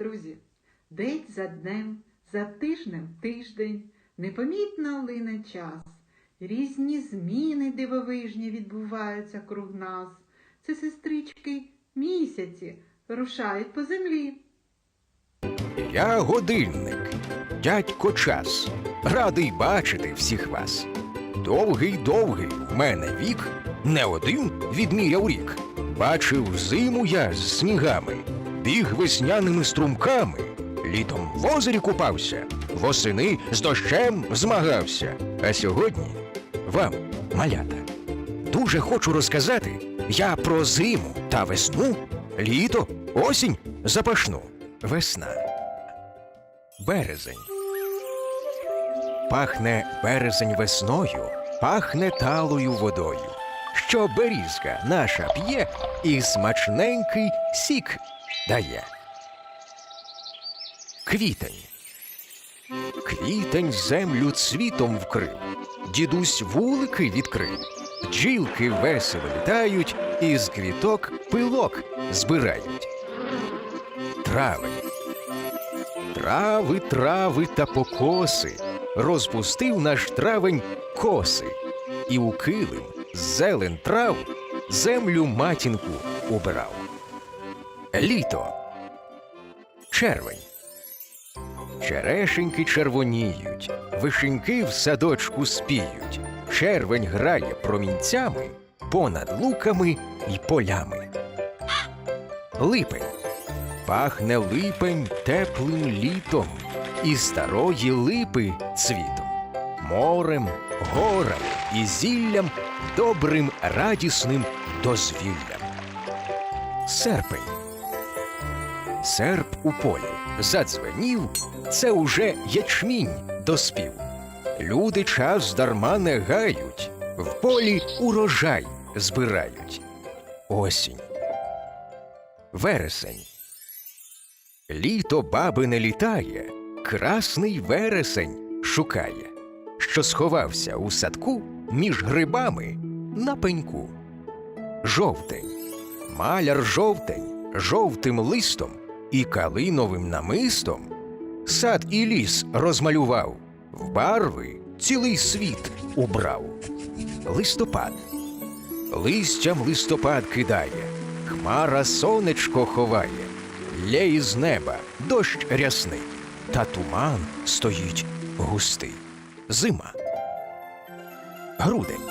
Друзі! День за днем, за тижнем тиждень, непомітно лине час. Різні зміни дивовижні відбуваються круг нас. Це сестрички місяці рушають по землі. Я годинник, дядько час, радий бачити всіх вас. Довгий, довгий в мене вік, не один відміряв рік. Бачив зиму я з снігами, біг весняними струмками, літом в озері купався, восени з дощем змагався. А сьогодні вам, малята, дуже хочу розказати я про зиму та весну, літо, осінь запашну, весна. Березень. Пахне березень весною, пахне талою водою, що берізка наша п'є і смачненький сік дає. Квітень. Квітень землю цвітом вкрив, дідусь вулики відкрив, бджілки весело літають, і з квіток пилок збирають. Травень. Трави, трави та покоси, розпустив наш травень коси, і у килим зелен трав землю матінку убирав. Літо. Червень. Черешеньки червоніють, вишеньки в садочку спіють. Червень грає промінцями понад луками й полями. Липень. Пахне липень теплим літом і старої липи цвітом, морем, горами і зіллям, добрим радісним дозвіллям. Серпень. Серп у полі задзвенів, це уже ячмінь доспів. Люди час дарма не гають, в полі урожай збирають. Осінь. Вересень. Літо баби не літає, красний вересень шукає, що сховався у садку між грибами на пеньку. Жовтень, маляр жовтень, жовтим листом і калиновим намистом сад і ліс розмалював, в барви цілий світ убрав. Листопад. Листям листопад кидає, хмара сонечко ховає, Лє із неба дощ рясний, та туман стоїть густий. Зима. Грудень.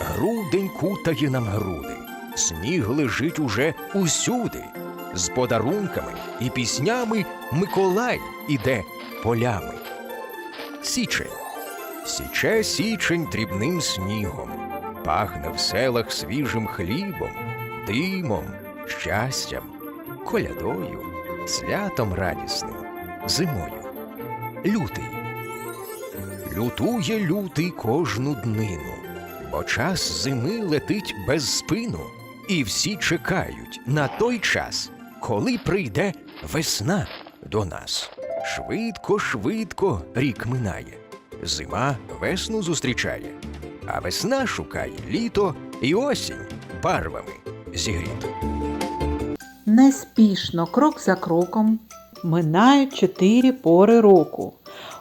Грудень кутає нам груди. Сніг лежить уже усюди. З подарунками і піснями Миколай іде полями. Січень. Січе січень дрібним снігом, пахне в селах свіжим хлібом, димом, щастям, колядою, святом радісним, зимою. Лютий. Лютує лютий кожну днину, бо час зими летить без спину, і всі чекають на той час, коли прийде весна до нас. Швидко, швидко рік минає. Зима весну зустрічає, а весна шукає літо і осінь барвами зігріто. Неспішно, крок за кроком, минають чотири пори року.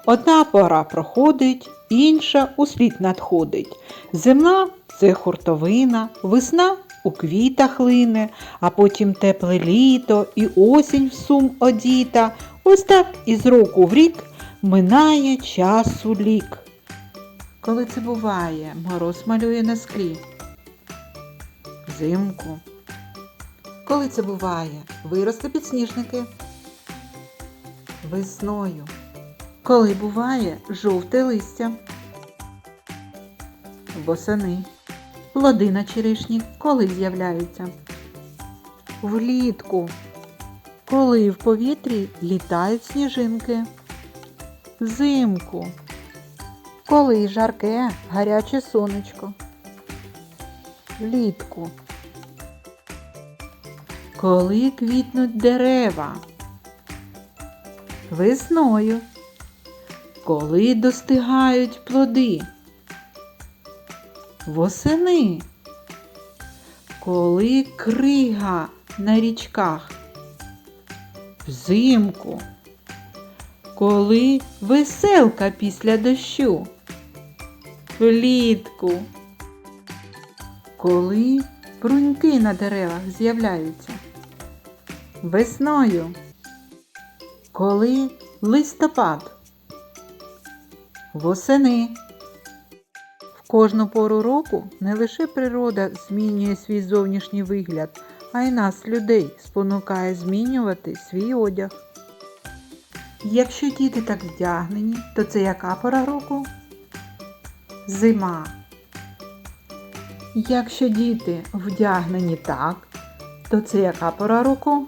Одна пора проходить, інша у світ надходить. Зима це хуртовина, весна у квітах лине, а потім тепле літо і осінь в сум одіта. Ось так із року в рік минає часу лік. Коли це буває, мороз малює на склі. Взимку. Коли це буває? Виросте підсніжники. Весною. Коли буває жовте листя. Восени. Плоди на черешні коли з'являються? Влітку. Коли в повітрі літають сніжинки. Взимку. Коли жарке, гаряче сонечко. Влітку. Коли квітнуть дерева. Весною. Коли достигають плоди. Восени. Коли крига на річках. Взимку. Коли веселка після дощу. Влітку. Коли бруньки на деревах з'являються. Весною. Коли листопад. Восени. Кожну пору року не лише природа змінює свій зовнішній вигляд, а й нас, людей, спонукає змінювати свій одяг. Якщо діти так вдягнені, то це яка пора року? Зима. Якщо діти вдягнені так, то це яка пора року?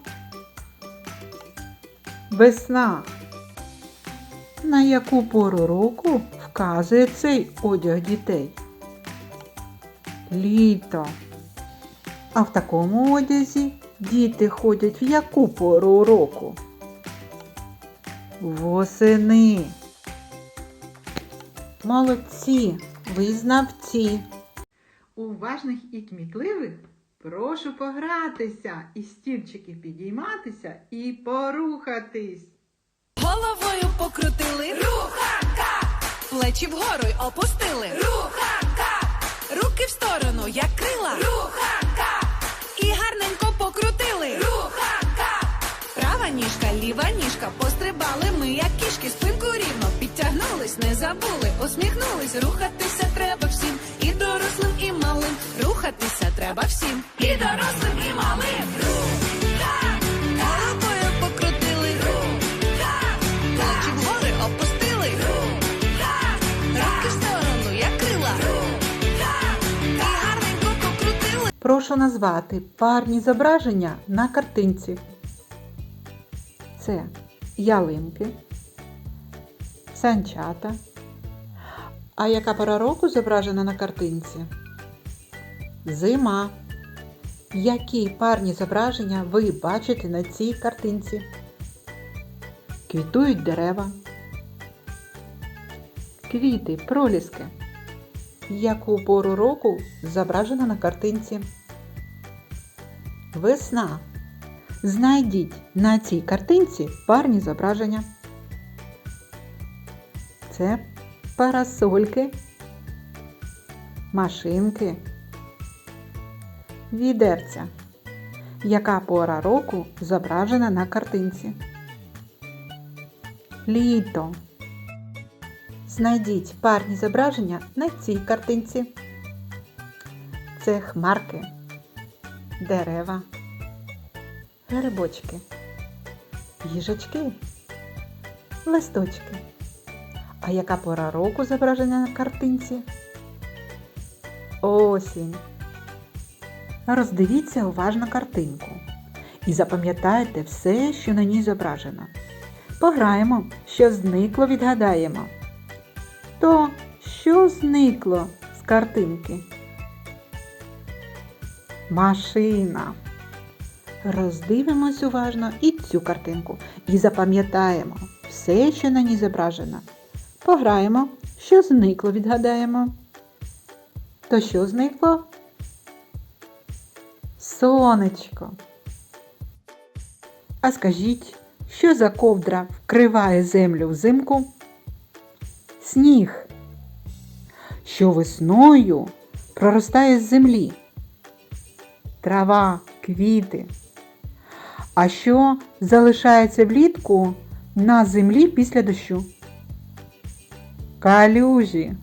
Весна. На яку пору року вказує цей одяг дітей? Літо. А в такому одязі діти ходять в яку пору року? Восени. Молодці, ви знавці. Уважних і кмітливих прошу погратися і стільчики підійматися і порухатись. Головою покрутили. Руханка! Плечі вгору й опустили. Руханка! Руки в сторону, як крила. Руханка! І гарненько покрутили. Руханка! Права ніжка, ліва ніжка. Пострибали ми, як кішки, спинку рівно. Підтягнулись, не забули, усміхнулись. Рухатися треба всім. І дорослим, і малим. Рухатися треба всім. І дорослим, і малим. Прошу назвати парні зображення на картинці. Це ялинки, санчата. А яка пора року зображена на картинці? Зима. Які парні зображення ви бачите на цій картинці? Квітують дерева. Квіти, проліски. Яку пору року зображена на картинці? Весна. Знайдіть на цій картинці парні зображення. Це парасольки, машинки, відерця. Яка пора року зображена на картинці? Літо. Знайдіть парні зображення на цій картинці. Це хмарки, дерева, грибочки, їжачки, листочки. А яка пора року зображена на картинці? Осінь. Роздивіться уважно картинку і запам'ятайте все, що на ній зображено. Пограємо, що зникло, відгадаємо. То що зникло з картинки? Машина. Роздивимось уважно і цю картинку і запам'ятаємо все, що на ній зображено. Пограємо, що зникло, відгадаємо. То що зникло? Сонечко. А скажіть, що за ковдра вкриває землю взимку? Сніг. Що весною проростає з землі? Трава, квіти. А що залишається влітку на землі після дощу? Калюжі.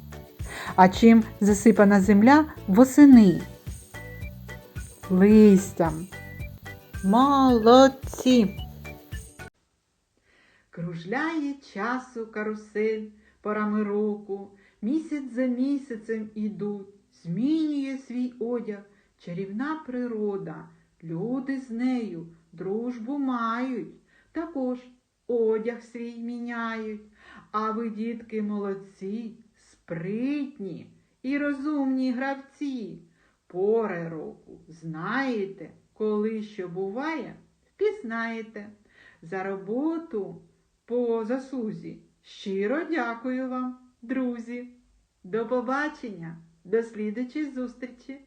А чим засипана земля восени? Листям. Молодці. Кружляє часу карусель порами року, місяць за місяцем ідуть, змінює свій одяг чарівна природа. Люди з нею дружбу мають, також одяг свій міняють. А ви, дітки, молодці, спритні і розумні гравці. Пори року знаєте, коли що буває, впізнаєте. За роботу по заслузі щиро дякую вам, друзі. До побачення, до слідучої зустрічі!